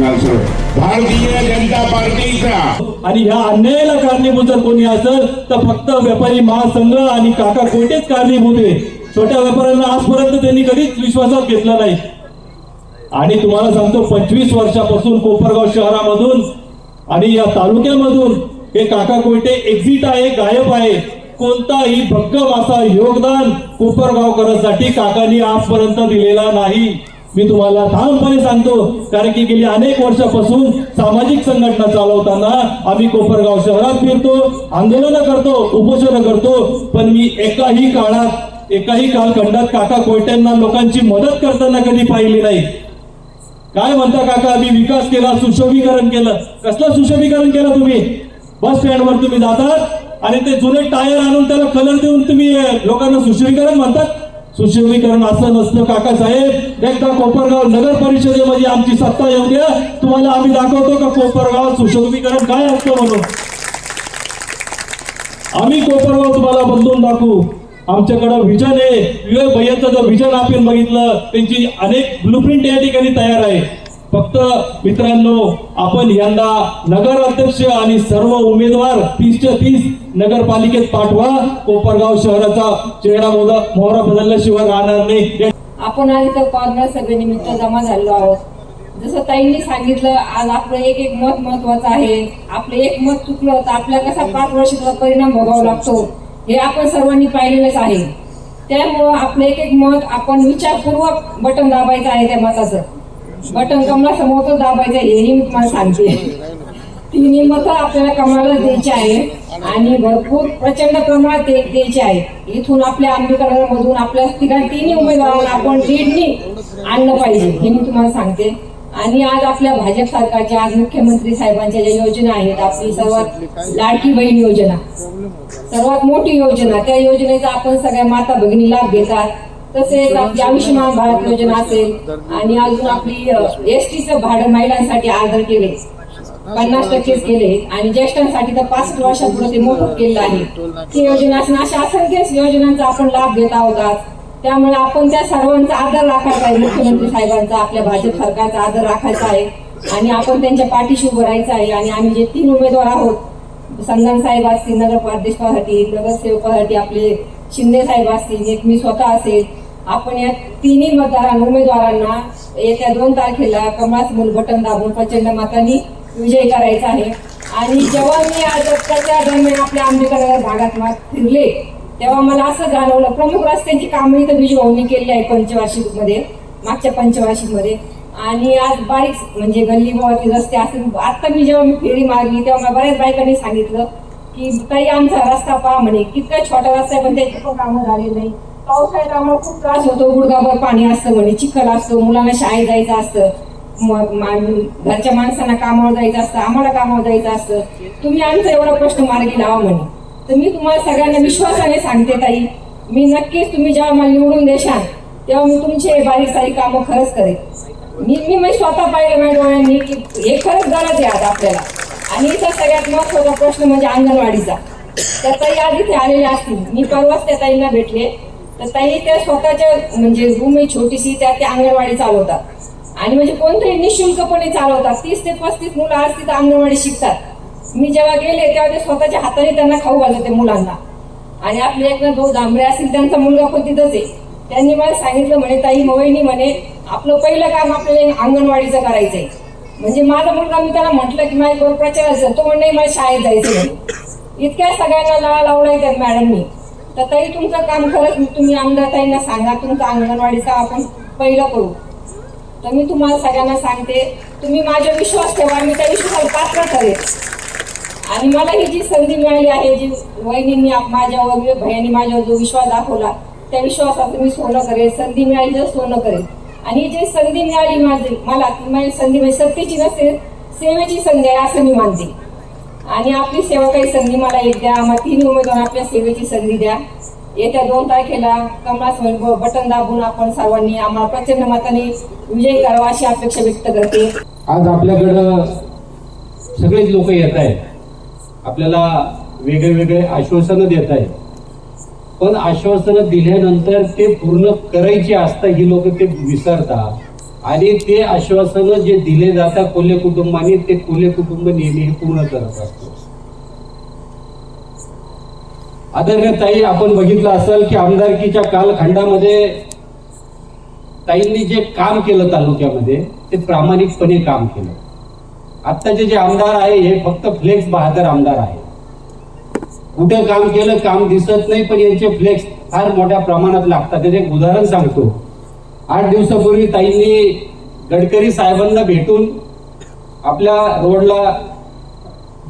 भारतीय जनता पार्टीचा. आणि ह्या अन्यायाला कारणीभूत जर कोणी असेल तर फक्त व्यापारी महासंघ आणि काका कोटेच कारणीभूत आहे. छोट्या व्यापाऱ्यांना आजपर्यंत त्यांनी कधीच विश्वासात घेतला नाही. आणि तुम्हाला सांगतो पंचवीस वर्षापासून कोपरगाव शहरामधून आणि या तालुक्यामधून हे काका कोयटे एक्झिट आहे गायब आहे. कोणताही भक्कम असा योगदान कोपरगावकरांसाठी काकांनी आजपर्यंत दिलेला नाही. मी तुम्हाला ठामपणे सांगतो कारण की गेली अनेक वर्षापासून सामाजिक संघटना चालवताना आम्ही कोपरगाव शहरात फिरतो आंदोलनं करतो उपोषणं करतो पण मी एकाही काळात एकाही कालखंडात काका कोयट्यांना लोकांची मदत करताना कधी पाहिली नाही. काय म्हणता काका आम्ही विकास केला सुशोभीकरण केलं. कसलं सुशोभीकरण केलं तुम्ही? बस स्टँडवर तुम्ही जातात आणि ते जुने टायर आणून त्याला कलर देऊन तुम्ही लोकांना सुशोभीकरण म्हणतात? सुशोभीकरण असं नसतं काका साहेब. एकदा कोपरगाव नगर परिषदेमध्ये आमची सत्ता येऊ द्या. तुम्हाला आम्ही दाखवतो का कोपरगाव सुशोभीकरण काय असतं म्हणून? आम्ही कोपरगाव तुम्हाला बदलून दाखवू. आमच्याकडं विजन आहे. विवेक भैयाचं जर विजन आपण बघितलं त्यांची अनेक ब्लूप्रिंट या ठिकाणी तयार आहे. फक्त मित्रांनो आपण यंदा नगर अध्यक्ष आणि सर्व उमेदवार तीसच्या तीस नगरपालिकेत पाठवा. कोपरगाव शहराचा चेहरा मोदा मोहरा बदलल्याशिवाय राहणार नाही. आपण आज इथं कॉर्नर सभेनिमित्त जमा झालो आहोत. जसं ताईंनी सांगितलं आज आपलं एक एक मत महत्वाचं आहे. आपलं एक मत चुकलं तर आपल्याला कसा पाच वर्षाचा परिणाम भोगावा लागतो हे आपण सर्वांनी पाहिलेलंच आहे. त्यामुळं आपलं एक एक मत आपण विचारपूर्वक बटन दाबायचं आहे त्या मताचं. बटन कमला समोर दाबायचं हे हेही मी तुम्हाला सांगते. तिन्ही मतं आपल्याला कमळाला द्यायची आहे आणि भरपूर प्रचंड प्रमाणात द्यायची द्यायचे आहे इथून आपल्या आंबेडकरांमधून आपल्या तिघा तिन्ही उमेदवारांना आपण लीडनी आणलं पाहिजे हे मी तुम्हाला सांगते. आणि आज आपल्या भाजप सरकारच्या आज मुख्यमंत्री साहेबांच्या ज्या योजना आहेत आपली सर्वात लाडकी बहीण योजना सर्वात मोठी योजना त्या योजनेचा आपण सगळ्या माता भगिनी लाभ घेतात. तसेच आपली आयुष्यमान भारत योजना असेल आणि अजून आपली एसटीचं भाडं महिलांसाठी आदर केले पन्नास टक्केच केले आणि ज्येष्ठांसाठी तर पासष्ट वर्षापुढे ते मोफत केलेलं आहे. ती योजना असून अशा असंख्य योजनांचा आपण लाभ घेत आहोत आज. त्यामुळे आपण त्या सर्वांचा आदर राखायचा आहे. मुख्यमंत्री साहेबांचा आपल्या भाजप सरकारचा आदर राखायचा आहे. आणि आपण त्यांच्या पाठीशी उभं राहायचं आहे. आणि आम्ही जे तीन उमेदवार आहोत संगम साहेब असतील नगरपाध्यक्षासाठी नगरसेवकासाठी आपले शिंदे साहेब असतील एक मी स्वतः असेल आपण या तिन्ही मतदारां उमेदवारांना येत्या दोन तारखेला कमळासमोर बटन दाबून प्रचंड मतांनी विजय करायचा आहे. आणि जेव्हा मी आज प्रचार दरम्यान आपल्या आंबेडकर भागात मा- फिरले तेव्हा मला असं जाणवलं प्रमुख रस्त्यांची कामं इथं विजयभाऊनी केली आहे पंचवार्षिकमध्ये मागच्या पंचवार्षिकमध्ये. आणि आज बारीक म्हणजे गल्ली रस्ते असेल आत्ता मी जेव्हा मी फेरी मारली तेव्हा मला बऱ्याच बायकांनी सांगितलं की ताई आमचा रस्ता पहा म्हणे. कितका छोटा रस्ता आहे पण त्याची पण कामं झाली नाही. पावसाळ्यात आम्हाला खूप त्रास होतो. गुडगाभर पाणी असतं म्हणे चिखल असतो मुलांना शाळेत जायचं असतं. घरच्या माणसांना कामावर जायचं असतं आम्हाला कामावर जायचं असतं. तुम्ही आमचा एवढा प्रश्न मार्गी लावा म्हणे. तर मी तुम्हाला सगळ्यांना विश्वासाने सांगते ताई मी नक्कीच तुम्ही जेव्हा मला निवडून देशाल तेव्हा मी तुमचे बारीक सारी कामं खरंच करेन. मी मी म्हणजे स्वतः पाहिलं माझ्या डोळ्यांनी की हे खरंच गरज आहे आज आपल्याला. आणि इथं सगळ्यात महत्त्वाचा प्रश्न म्हणजे अंगणवाडीचा. त्या ताई आज इथे आलेल्या असतील. मी परवाच त्या ताईंना भेटले. तर ताई त्या स्वतःच्या म्हणजे रूम आहे छोटीशी त्या त्या अंगणवाडी चालवतात. आणि म्हणजे कोणतरी निशुल्कपणे चालवतात. तीस ते पस्तीस मुलं आज तिथं अंगणवाडी शिकतात. मी जेव्हा गेले तेव्हा ते स्वतःच्या हाताने त्यांना खाऊ घालते मुलांना. आणि आपले एक ना दोन जांभळे असतील त्यांचा मुलगा पण तिथंच आहे. त्यांनी मला सांगितलं म्हणे ताई मवईनी म्हणे आपलं पहिलं काम आपल्याला अंगणवाडीचं करायचंय. म्हणजे माझा मुलगा मी त्याला म्हटलं की माझ्या बरोबर प्रचाराचं तो म्हणे मला शाळेत जायचं इतक्या सगळ्यांना लळा लावलाय त्या मॅडमनी. तर तरी तुमचं काम खरंच तुम्ही आमदार ताईंना सांगा. तुमचं अंगणवाडीचा आपण पहिलं करू. तर मी तुम्हाला सगळ्यांना सांगते तुम्ही माझ्या विश्वास ठेवा मी त्या विश्वासाला पात्र करेल आणि मला ही जी संधी मिळाली आहे जी वहिनींनी माझ्यावर विवेक माझ्यावर जो विश्वास दाखवला त्या विश्वासाचं मी सोनं करेल संधी मिळाली तर सोनं करेल आणि जे जी संधी मिळाली माझी मला ती माझी संधी म्हणजे सत्तेची नसेल सेवेची संधी आहे असं मी मानते. आणि आपली सेवा काही संधी मला एक द्या मग तीन उमेदवार आपल्या सेवेची संधी द्या. येत्या दोन तारखेला कमळास बटन दाबून आपण सर्वांनी आम्हाला प्रचंड मताने विजय करावा अशी अपेक्षा व्यक्त करते. आज आपल्याकडं सगळेच लोक येत आहेत. आपल्याला वेगळे वेगळे आश्वासनं देत आहेत. पण आश्वासनं दिल्यानंतर ते पूर्ण करायची असतं ही लोक ते विसरतात. आणि ते आश्वासनं जे दिले जातात कोल्हे कुटुंबाने ते कोल्हे कुटुंब नेहमी हे पूर्ण करत असतो. आदरणीय ताई आपण बघितलं असेल की आमदारकीच्या कालखंडामध्ये ताईंनी जे काम केलं तालुक्यामध्ये ते प्रामाणिकपणे काम केलं. आत्ताचे जे आमदार आहे हे फक्त फ्लेक्स बहादर आमदार आहे कुठं काम केलं काम दिसत नाही पण यांचे फ्लेक्स फार मोठ्या प्रमाणात लागतात. त्याचे एक उदाहरण सांगतो. आठ दिवसापूर्वी ताईंनी गडकरी साहेबांना भेटून आपल्या रोडला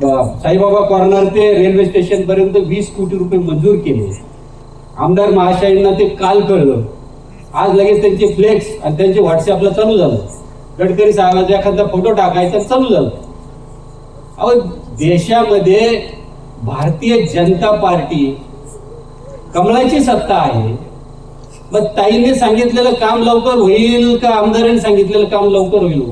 ब- साईबाबा कॉर्नर ते रेल्वे स्टेशन पर्यंत वीस कोटी रुपये मंजूर केले. आमदार महाशयांना ते काल कळलं. आज लगेच त्यांचे फ्लेक्स आणि त्यांचे व्हॉट्सअपला चालू झालं. गडकरी साहेबांचा एखादा फोटो टाकायचा चालू झालं. अहो देशामध्ये भारतीय जनता पार्टी कमळाची सत्ता आहे. मग ताईंनी सांगितलेलं काम लवकर होईल का आमदारांनी सांगितलेलं काम लवकर होईल?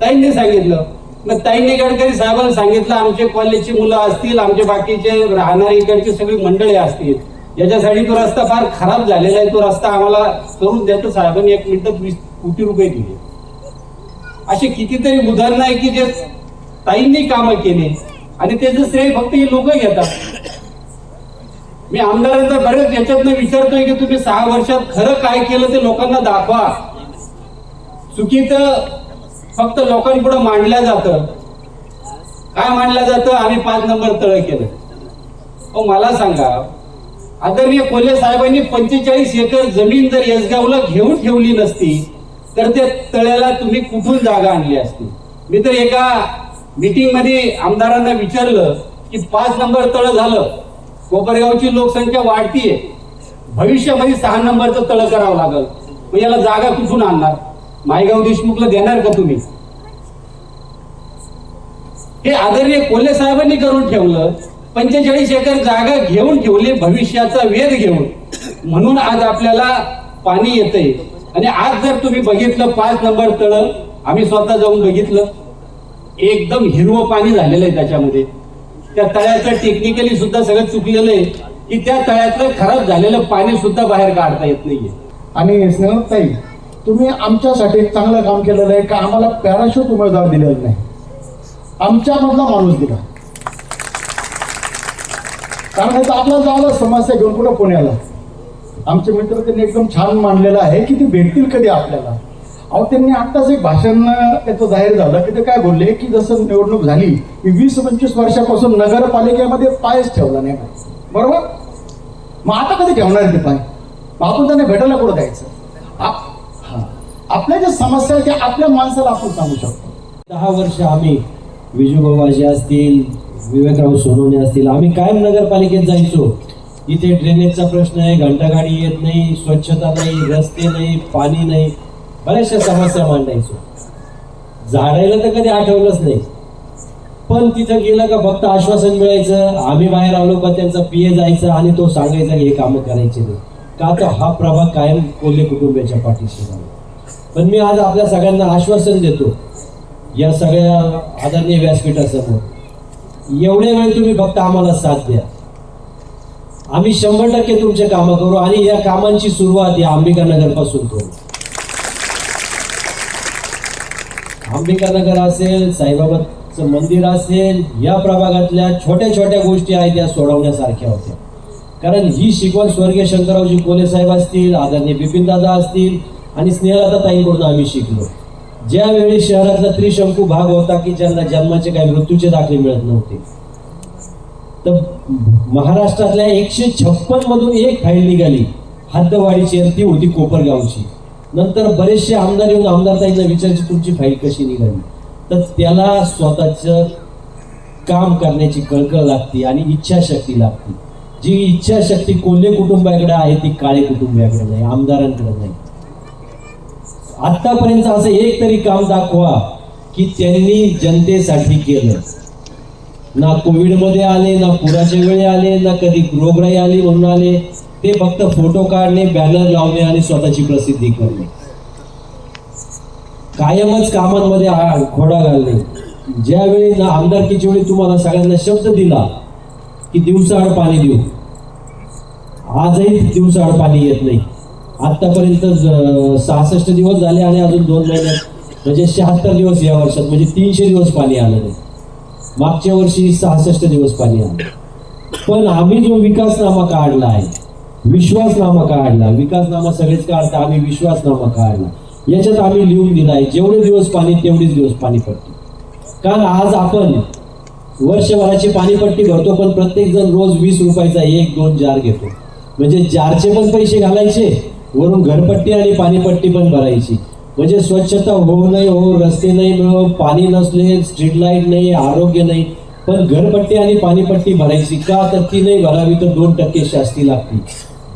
ताईंनी सांगितलं. मग ताईंनी गडकरी साहेबांना सांगितलं आमचे कॉलेजची मुलं असतील आमचे बाकीचे राहणारे इकडची सगळी मंडळी असतील. याच्यासाठी तो रस्ता फार खराब झालेला आहे. तो रस्ता आम्हाला करून द्या तर साहेबांनी एक मिनिटात वीस कोटी रुपये दिले. असे कितीतरी उदाहरणं आहे की जे ताईंनी कामं केली. आणि त्याचं श्रेय फक्त हे लोक घेतात. मी आमदारांचा बरेच याच्यातनं विचारतोय की तुम्ही सहा वर्षात खरं काय केलं ते लोकांना दाखवा. चुकीचं फक्त लोकांपुढे मांडल्या जातं. काय मांडलं जातं? आम्ही पाच नंबर तळ केलं. अहो मला सांगा आदरणीय कोल्हे साहेबांनी पंचेचाळीस एकर जमीन जर यसगावला घेऊन ठेवली नसती तर त्या तळ्याला तुम्ही कुठून जागा आणली असती? मी तर एका मीटिंगमध्ये आमदारांना विचारलं की पाच नंबर तळ झालं. कोपरगावची लोकसंख्या वाढतीये. भविष्यामध्ये सहा नंबरचं तळ करावं लागल. मग याला जागा कुठून आणणार? मायगाव देशमुखला देणार का तुम्ही? हे आदरणीय कोल्हे साहेबांनी करून ठेवलं. पंचेचाळीस एकर जागा घेऊन ठेवली भविष्याचा वेध घेऊन. म्हणून आज आपल्याला पाणी येतंय. आणि आज जर तुम्ही बघितलं पाच नंबर तळ आम्ही स्वतः जाऊन बघितलं. एकदम हिरवं पाणी झालेलं आहे त्याच्यामध्ये. त्या तळ्याचं टेक्निकली सुद्धा सगळं चुकलेलं आहे. की त्या तळ्यातलं खराब झालेलं पाणी सुद्धा बाहेर काढता येत नाहीये. आणि स्नेहताई तुम्ही आमच्यासाठी एक चांगलं काम केलेलं आहे का आम्हाला पॅराशूट उमेदवार दिलेला नाही? आमच्यामधला माणूस दिला. कारण आता आपला जावं समस्या घेऊन कुठं पुण्याला? आमचे मित्र त्यांनी एकदम छान मांडलेलं आहे की ते भेटतील कधी आपल्याला? अहो त्यांनी आत्ताच एक भाषण त्याचं जाहीर झालं की ते काय बोलले की जसं निवडणूक झाली की वीस पंचवीस वर्षापासून नगरपालिकेमध्ये पायच ठेवला नाही बरोबर? मग आता कधी ठेवणार ते पाय? मग आपण त्यांना भेटायला कुठं जायचं? आप- हा. आपल्या ज्या समस्या आहेत त्या आपल्या माणसाला आपण सांगू शकतो. दहा वर्ष आम्ही विजूबाबाजी असतील विवेकराव सोनवणे असतील आम्ही कायम नगरपालिकेत जायचो. इथे ड्रेनेजचा प्रश्न आहे घंटागाडी येत नाही स्वच्छता नाही रस्ते नाही पाणी नाही. बऱ्याचशा समस्या मांडायचो झाडायला तर कधी आठवलंच नाही. पण तिथं गेलं का फक्त आश्वासन मिळायचं आम्ही बाहेर आलो का त्यांचा पिये जायचं आणि तो सांगायचा हे कामं करायचे नाही. का तर हा प्रभाग कायम कोल्हे कुटुंबियाच्या पाठीशी झाला पण मी आज आपल्या सगळ्यांना आश्वासन देतो या सगळ्या आदरणीय व्यासपीठासमोर एवढे वेळ तुम्ही फक्त आम्हाला साथ द्या. आम्ही शंभर टक्के तुमचे कामं करू आणि या कामांची सुरुवात या अंबिकानगरपासून करू. अंबिकानगर असेल साईबाबाचं मंदिर असेल या प्रभागातल्या छोट्या छोट्या गोष्टी आहेत त्या सोडवण्यासारख्या होत्या. कारण ही शिकवण स्वर्गीय शंकररावजी कोले साहेब असतील आदरणीय बिपिन दादा असतील आणि स्नेहलता ताईंकडून आम्ही शिकलो. ज्यावेळी शहरातला त्रिशंकू भाग होता की ज्यांना जन्माचे काही मृत्यूचे दाखले मिळत नव्हते. तर महाराष्ट्रातल्या एकशे छप्पन मधून एक फाईल निघाली. हद्दवाडीची ती होती कोपरगावची. नंतर बरेचसे आमदार येऊन आमदार ताईंना विचारायची तुमची फाईल कशी निघाली? तर त्याला स्वतःचं काम करण्याची कळकळ लागते आणि इच्छाशक्ती लागते. जी इच्छाशक्ती कोल्हे कुटुंबाकडे आहे ती काळे कुटुंबाकडे नाही आमदारांकडे नाही. आतापर्यंत असं एक तरी काम दाखवा की त्यांनी जनतेसाठी केलं. ना कोविडमध्ये आले ना पुराच्या वेळी आले ना कधी रोगराई आली म्हणून आले ते फक्त फोटो काढणे बॅनर लावणे आणि स्वतःची प्रसिद्धी करणे. कायमच कामांमध्ये आ- खोडा घालणे. ज्यावेळी ना आमदारकीच्या वेळी तुम्हाला सगळ्यांना शब्द दिला की दिवसाआड पाणी देऊ. आजही दिवसाआड पाणी येत नाही. आतापर्यंत सहासष्ट दिवस झाले आणि अजून दोन महिन्यात म्हणजे शहात्तर दिवस या वर्षात म्हणजे तीनशे दिवस पाणी आलं नाही. मागच्या वर्षी सहासष्ट दिवस पाणी आलं. पण आम्ही जो विकासनामा काढला आहे विश्वासनामा काढला. विकासनामा सगळेच काढता आम्ही विश्वासनामा काढला. याच्यात आम्ही लिहून दिला आहे जेवढे दिवस पाणी तेवढेच दिवस पाणी पडतो. कारण आज आपण वर्षभराची पाणीपट्टी भरतो पण प्रत्येक जण रोज वीस रुपयाचा एक दोन जार घेतो. म्हणजे जारचे पण पैसे घालायचे वरून घरपट्टी आणि पाणीपट्टी पण भरायची. म्हणजे स्वच्छता होऊ नाही हो रस्ते नाही मिळो पाणी नसले स्ट्रीट लाइट नाही आरोग्य नाही. पण घरपट्टी आणि पाणीपट्टी भरायची का? तर ती नाही भरावी तर दोन टक्के शास्ती लागतील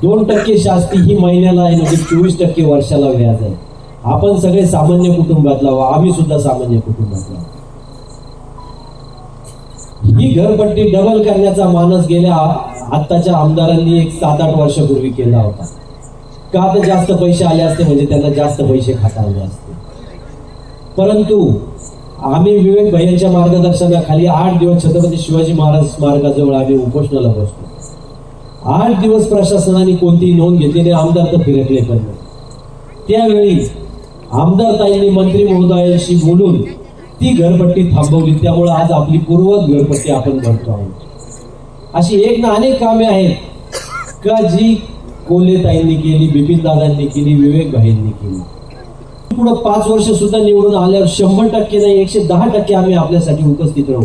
दोन टक्के शास्ती ही महिन्याला आहे म्हणजे चोवीस टक्के वर्षाला व्याज आहे. आपण सगळे सामान्य कुटुंबातला व आम्ही सुद्धा सामान्य कुटुंबातला ही घरपट्टी डबल करण्याचा मानस गेल्या आत्ताच्या आमदारांनी एक सात आठ वर्षापूर्वी केला होता. का तर जास्त पैसे आले असते म्हणजे त्यांना जास्त पैसे खाता आले असते. परंतु आम्ही विवेक भैयांच्या मार्गदर्शनाखाली आठ दिवस छत्रपती शिवाजी महाराज स्मारकाजवळ आम्ही उपोषणाला बसतो आठ दिवस प्रशासनाने कोणतीही नोंद घेतली आमदार तर फिरकले पण त्यावेळी आमदार ताईंनी मंत्री महोदयांशी बोलून ती घरपट्टी थांबवली. त्यामुळे आज आपली पूर्वत घरपट्टी आपण भरतो आहोत. अशी एक ना अनेक कामे आहेत. का जी कोल्हे ताईंनी केली बिपिन दादांनी केली विवेक भाईंनी केली. पुढं पाच वर्ष सुद्धा निवडून आल्यावर शंभर टक्के नाही एकशे दहा टक्के आम्ही आपल्यासाठी उपस्थित राहू.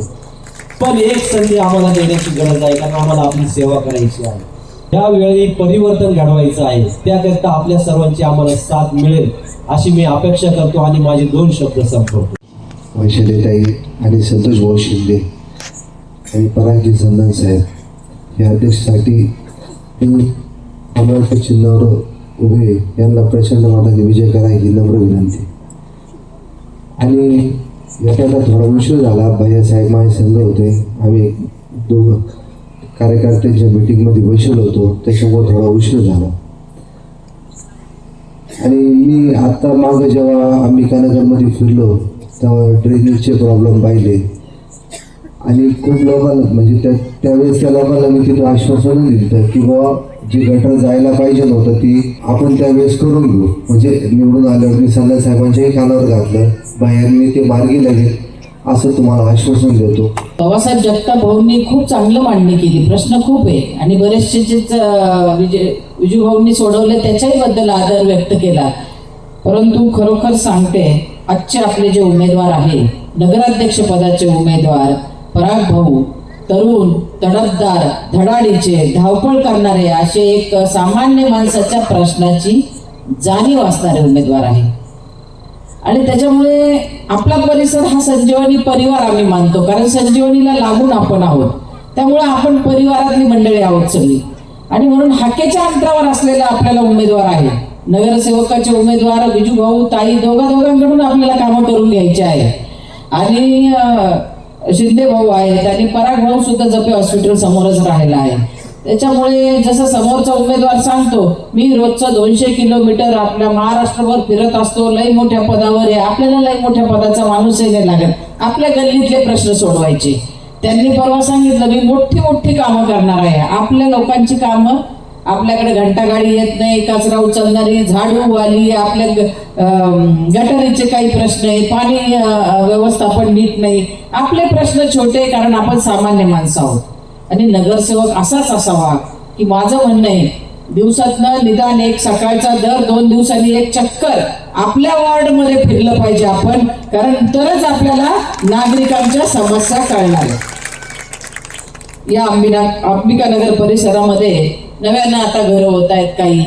पण एक संधी आम्हाला देण्याची गरज आहे कारण आम्हाला आपली सेवा करायची आहे. त्यावेळी परिवर्तन घडवायचं आहे. त्याकरता आपल्या सर्वांची आम्हाला साथ मिळेल अशी मी अपेक्षा करतो आणि माझे दोन शब्द संपवतो. वैशालीताई आणि संतोष भाऊ शिंदे आणि पराजी चंदन साहेब या अध्यक्षसाठी मी अमरावती चिन्हावर उभे यांना प्रचंड मताने विजय करायची नम्र विनंती. आणि याच्याला थोडा उशीर झाला. भैया साहेब माझे संघ होते. आम्ही दोघं कार्यकर्त्यांच्या मीटिंगमध्ये बसलो होतो. त्याच्यामुळे थोडा उशीर झाला. आणि मी आत्ता मागं जेव्हा अंबिकानगरमध्ये फिरलो तेव्हा ड्रेनेजचे प्रॉब्लेम पाहिले. आणि खूप लोकांना म्हणजे त्या त्यावेळेस त्या लोकांना मी तिथं आश्वासन दिलं की बुवा जी गटर जायला पाहिजे नव्हतं ती आपण त्यावेळेस करून घेऊ. म्हणजे निवडून आल्यावर मी सल्ला साहेबांच्याही कानावर घातलं. बाहेरने ते मार्गी लागेल असं तुम्हाला आश्वासन देतो. बाबासाहेब जगताप भाऊंनी खूप चांगलं मांडणी केली. प्रश्न खूप आहे. आणि बरेचसे जे विजय भाऊंनी सोडवले त्याच्याही बद्दल आदर व्यक्त केला. परंतु खरोखर सांगते आजचे आपले जे उमेदवार आहे नगराध्यक्ष पदाचे उमेदवार पराग भाऊ तरुण तडफदार धडाडीचे धावपळ करणारे असे एक सामान्य माणसाच्या प्रश्नाची जाणीव असणारे उमेदवार आहे. आणि त्याच्यामुळे आपला परिसर हा संजीवनी परिवार आम्ही मानतो. कारण संजीवनीला लागून आपण आहोत. त्यामुळे आपण परिवारातली मंडळी आहोत सगळी. आणि म्हणून हाकेच्या अंतरावर असलेला आपल्याला उमेदवार आहे. नगरसेवकाचे उमेदवार बिजू भाऊ ताई दोघा दोघांकडून आपल्याला कामं करून घ्यायचे आहे. आणि शिंदे भाऊ आहेत. आणि पराग भाऊ सुद्धा जपे हॉस्पिटल समोरच राहिला आहे. त्याच्यामुळे जसं समोरचा उमेदवार सांगतो मी रोजचं दोनशे किलोमीटर आपल्या महाराष्ट्रभर फिरत असतो लई मोठ्या पदावर आहे. आपल्याला लई मोठ्या पदाचा माणूसही नाही लागत. आपल्या गल्लीतले प्रश्न सोडवायचे. त्यांनी परवा सांगितलं मी मोठी मोठी कामं करणार आहे. आपल्या लोकांची कामं आपल्याकडे घंटागाडी येत नाही कचरा उचलणारी झाडू वाली आपल्या गटारीचे काही प्रश्न आहेत पाणी व्यवस्थापन नीट नाही. आपले प्रश्न छोटे कारण आपण सामान्य माणसं आहोत. आणि नगरसेवक असाच असावा की माझं म्हणणं आहे दिवसातनं निदान एक सकाळचा दर दोन दिवसांनी एक चक्कर आपल्या वॉर्डमध्ये फिरलं पाहिजे आपण कारण तरच आपल्याला नागरिकांच्या समस्या कळणार. या अंबिना अंबिका नगर परिसरामध्ये नव्यानं आता घरं होत आहेत काही.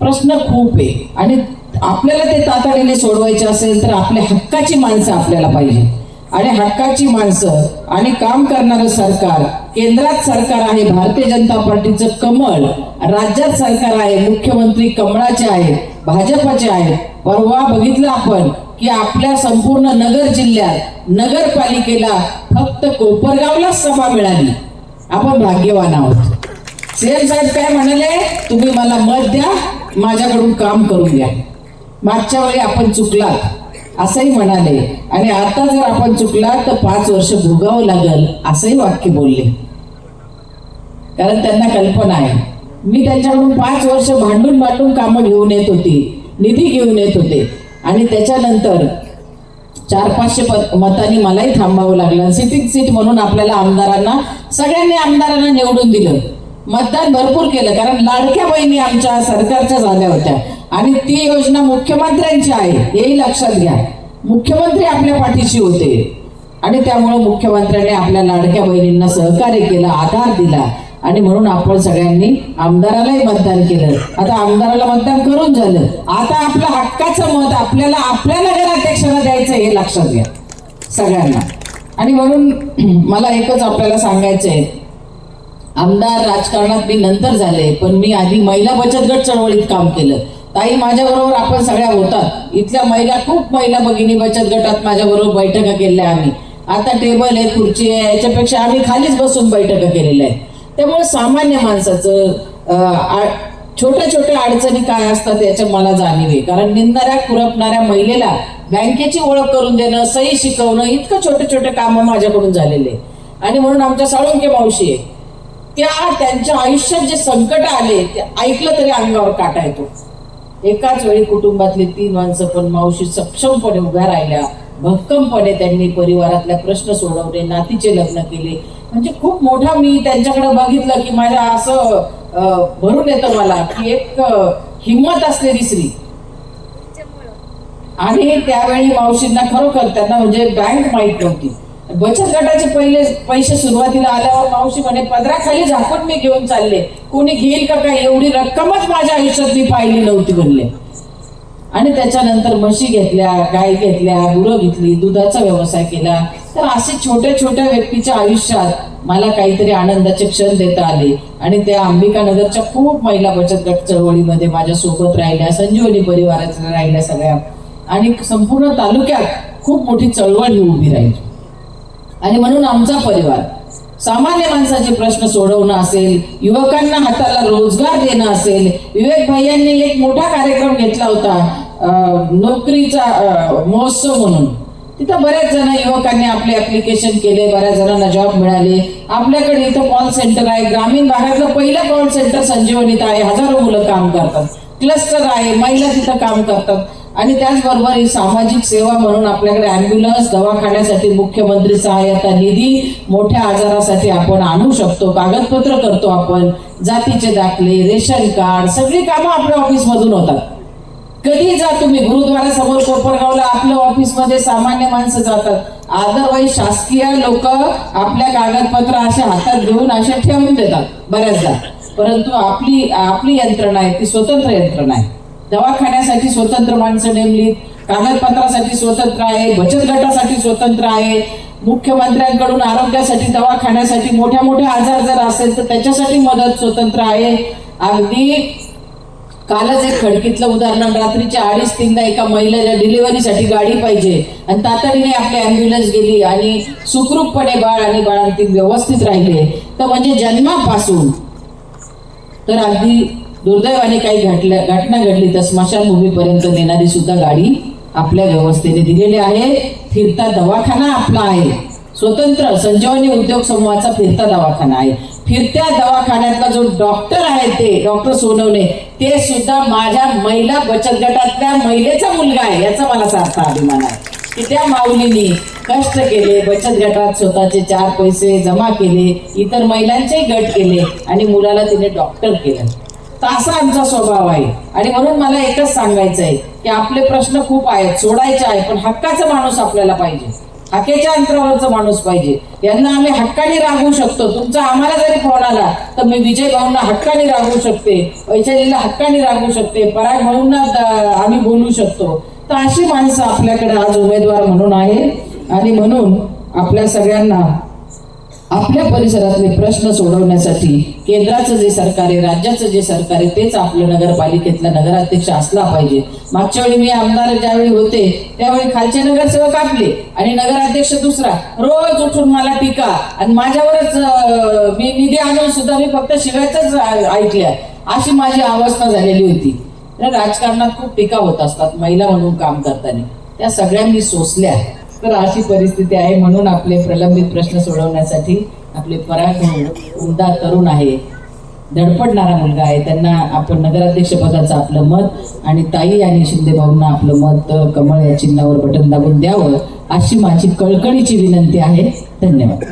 प्रश्न खूप आहे. आणि आपल्याला ते तातडीने सोडवायचे असेल तर आपल्या हक्काची माणसं आपल्याला पाहिजे. आणि हक्काची माणसं आणि काम करणारं सरकार केंद्रात सरकार आहे भारतीय जनता पार्टीचं कमळ राज्यात सरकार आहे मुख्यमंत्री कमळाचे आहेत भाजपचे आहेत. परवा बघितलं आपण की आपल्या संपूर्ण नगर जिल्ह्यात नगरपालिकेला फक्त कोपरगावलाच सभा मिळाली. आपण भाग्यवान आहोत. सीएम साहेब काय म्हणाले? तुम्ही मला मत द्या माझ्याकडून काम करून द्या मागच्या वेळी आपण चुकलात. असंही म्हणाले. आणि आता जर आपण चुकला तर पाच वर्ष भोगावं लागल असंही वाक्य बोलले. कारण त्यांना कल्पना आहे. मी त्यांच्याकडून पाच वर्ष भांडून भांडून कामं घेऊन येत होती निधी घेऊन येत होते. आणि त्याच्यानंतर चार पाचशे मतांनी मलाही थांबावं लागलं. सिटिंग सीट म्हणून आपल्याला आमदारांना सगळ्यांनी आमदारांना निवडून दिलं. मतदान भरपूर केलं कारण लाडक्या बहिणी आमच्या सरकारच्या झाल्या होत्या. आणि ती योजना मुख्यमंत्र्यांची आहे हेही लक्षात घ्या. मुख्यमंत्री आपल्या पाठीशी होते. आणि त्यामुळे मुख्यमंत्र्यांनी आपल्या लाडक्या बहिणींना सहकार्य केलं आधार दिला. आणि म्हणून आपण सगळ्यांनी आमदारालाही मतदान केलं. आता आमदाराला मतदान करून झालं. आता आपलं हक्काचं मत आपल्याला आपल्या नगराध्यक्षाला द्यायचं हे लक्षात घ्या. सगळ्यांना. आणि म्हणून मला एकच आपल्याला सांगायचं आहे आमदार राजकारणात मी नंतर झाले पण मी आधी महिला बचत गट चळवळीत काम केलं. ताई माझ्याबरोबर आपण सगळ्या होतात. इथल्या महिला खूप महिला भगिनी बचत गटात माझ्याबरोबर बैठका केल्या आम्ही. आता टेबल आहे खुर्ची आहे याच्यापेक्षा आम्ही खालीच बसून बैठका केलेल्या आहेत. त्यामुळे सामान्य माणसाचं आ- छोट्या छोट्या अडचणी काय असतात याच्या मला जाणीव आहे. कारण निंदणाऱ्या खुरपणाऱ्या महिलेला बँकेची ओळख करून देणं सही शिकवणं इतकं छोटे छोटे कामं माझ्याकडून झालेले आहे. आणि म्हणून आमच्या साळुंके मावशी आहे. त्या त्यांच्या आयुष्यात जे संकट आले ते ऐकलं तरी अंगावर काटा येतो. एकाच वेळी कुटुंबातले तीन माणसं पण मावशी सक्षमपणे उभ्या राहिल्या. भक्कमपणे त्यांनी परिवारातल्या प्रश्न सोडवले नातीचे लग्न केले. म्हणजे खूप मोठा मी त्यांच्याकडे बघितलं की माझ्या असं भरून येतं मला की एक हिंमत असलेली स्त्री. आणि त्यावेळी मावशींना खरोखर त्यांना म्हणजे बँक माहीत नव्हती. बचत गटाचे पहिले पैसे सुरुवातीला आल्यावर मावशी म्हणे पदराखाली झाकून मी घेऊन चालले. कोणी घेईल का काय? एवढी रक्कमच माझ्या आयुष्यात मी पाहिली नव्हती म्हणले. आणि त्याच्यानंतर म्हशी घेतल्या गाय घेतल्या गुरं घेतली दुधाचा व्यवसाय केला. तर असे छोट्या छोट्या व्यक्तीच्या आयुष्यात मला काहीतरी आनंदाचे क्षण देता आले. आणि त्या अंबिकानगरच्या खूप महिला बचत गट चळवळीमध्ये माझ्या सोबत राहिल्या संजीवनी परिवारात राहिल्या सगळ्या. आणि संपूर्ण तालुक्यात खूप मोठी चळवळ ही उभी राहिली. आणि म्हणून आमचा परिवार. सामान्य माणसाचे प्रश्न सोडवणं असेल युवकांना हाताला रोजगार देणं असेल विवेक भैयांनी एक मोठा कार्यक्रम घेतला होता नोकरीचा महोत्सव म्हणून. तिथं बऱ्याच जण युवकांनी आपले ऍप्लिकेशन केले बऱ्याच जणांना जॉब मिळाले. आपल्याकडे इथं कॉल सेंटर आहे. ग्रामीण भागातलं पहिलं कॉल सेंटर संजीवनीत आहे. हजारो मुलं काम करतात. क्लस्टर आहे. महिला तिथं काम करतात. आणि त्याचबरोबर ही सामाजिक सेवा म्हणून आपल्याकडे ऍम्ब्युलन्स दवाखान्यासाठी मुख्यमंत्री सहाय्यता निधी मोठ्या आजारासाठी आपण आणू शकतो कागदपत्र करतो आपण जातीचे दाखले रेशन कार्ड सगळी कामं आपल्या ऑफिसमधून होतात. कधी जा तुम्ही गुरुद्वारासमोर कोपरगावला आपल्या ऑफिसमध्ये सामान्य माणसं जातात. अदरवाईज शासकीय लोक आपल्या कागदपत्र असे हातात घेऊन असे ठेवून देतात बऱ्याचदा. परंतु आपली आपली यंत्रणा आहे ती स्वतंत्र यंत्रणा आहे. दवाखान्यासाठी स्वतंत्र माणसं नेमलीत कागदपत्रासाठी स्वतंत्र आहे बचत गटासाठी स्वतंत्र आहे. मुख्यमंत्र्यांकडून आरोग्यासाठी दवाखान्यासाठी मोठ्या मोठ्या आजार जर असेल तर त्याच्यासाठी मदत स्वतंत्र आहे. अगदी कालच एक खडकीतलं उदाहरण रात्रीच्या अडीच तीनदा एका महिलेला डिलिव्हरीसाठी गाडी पाहिजे आणि तातडीने आपली अँब्युलन्स गेली आणि सुखरूपपणे बाळ आणि बाळांतीत व्यवस्थित राहिले. तर म्हणजे जन्मापासून. तर अगदी दुर्दैवाने काही घटल्या घटना घडली तर स्मशानभूमीपर्यंत नेणारी सुद्धा गाडी आपल्या व्यवस्थेने दिलेली आहे. फिरता दवाखाना आपला आहे. स्वतंत्र संजीवनी उद्योग समूहाचा फिरता दवाखाना आहे. फिरत्या दवाखान्यातला जो डॉक्टर आहे ते डॉक्टर सोनवणे ते सुद्धा माझ्या महिला बचत गटातल्या महिलेचा मुलगा आहे याचा मला सार्थ अभिमान आहे. की त्या माऊलीनी कष्ट केले बचत गटात स्वतःचे चार पैसे जमा केले इतर महिलांचेही गट केले आणि मुलाला तिने डॉक्टर केलं. तर असा आमचा स्वभाव आहे. आणि म्हणून मला एकच सांगायचं आहे की आपले प्रश्न खूप आहेत सोडायचे आहे पण हक्काचा माणूस आपल्याला पाहिजे. हाकेच्या अंतरावरचा माणूस पाहिजे. यांना आम्ही हक्काने रागवू शकतो. तुमचा आम्हाला जरी फोन आला तर मी विजय भाऊंना हक्काने रागवू शकते वैशालीला हक्काने रागवू शकते पराग भाऊंना आम्ही बोलू शकतो. तर अशी माणसं आपल्याकडे आज उमेदवार म्हणून आहे. आणि म्हणून आपल्या सगळ्यांना आपल्या परिसरातले प्रश्न सोडवण्यासाठी केंद्राचं जे सरकार आहे राज्याचं जे सरकार आहे तेच आपलं नगरपालिकेतला नगराध्यक्ष असला पाहिजे. मागच्या वेळी मी आमदार ज्यावेळी होते त्यावेळी खालचे नगरसेवक आपले आणि नगराध्यक्ष दुसरा. रोज उठून मला टीका. आणि माझ्यावरच मी निधी आणून सुद्धा मी फक्त शिवायचंच ऐकल्या. अशी माझी अवस्था झालेली होती. तर राजकारणात खूप टीका होत असतात महिला म्हणून काम करताना. त्या सगळ्यांनी सोसल्या. तर अशी परिस्थिती आहे म्हणून आपले प्रलंबित प्रश्न सोडवण्यासाठी आपले पराक्रम उमदा तरुण आहे. धडपडणारा मुलगा आहे. त्यांना आपण नगराध्यक्ष पदाचं आपलं मत आणि ताई आणि शिंदे भाऊंना आपलं मत कमळ या चिन्हावर बटन दाबून द्यावं अशी माझी कळकळीची विनंती आहे. धन्यवाद.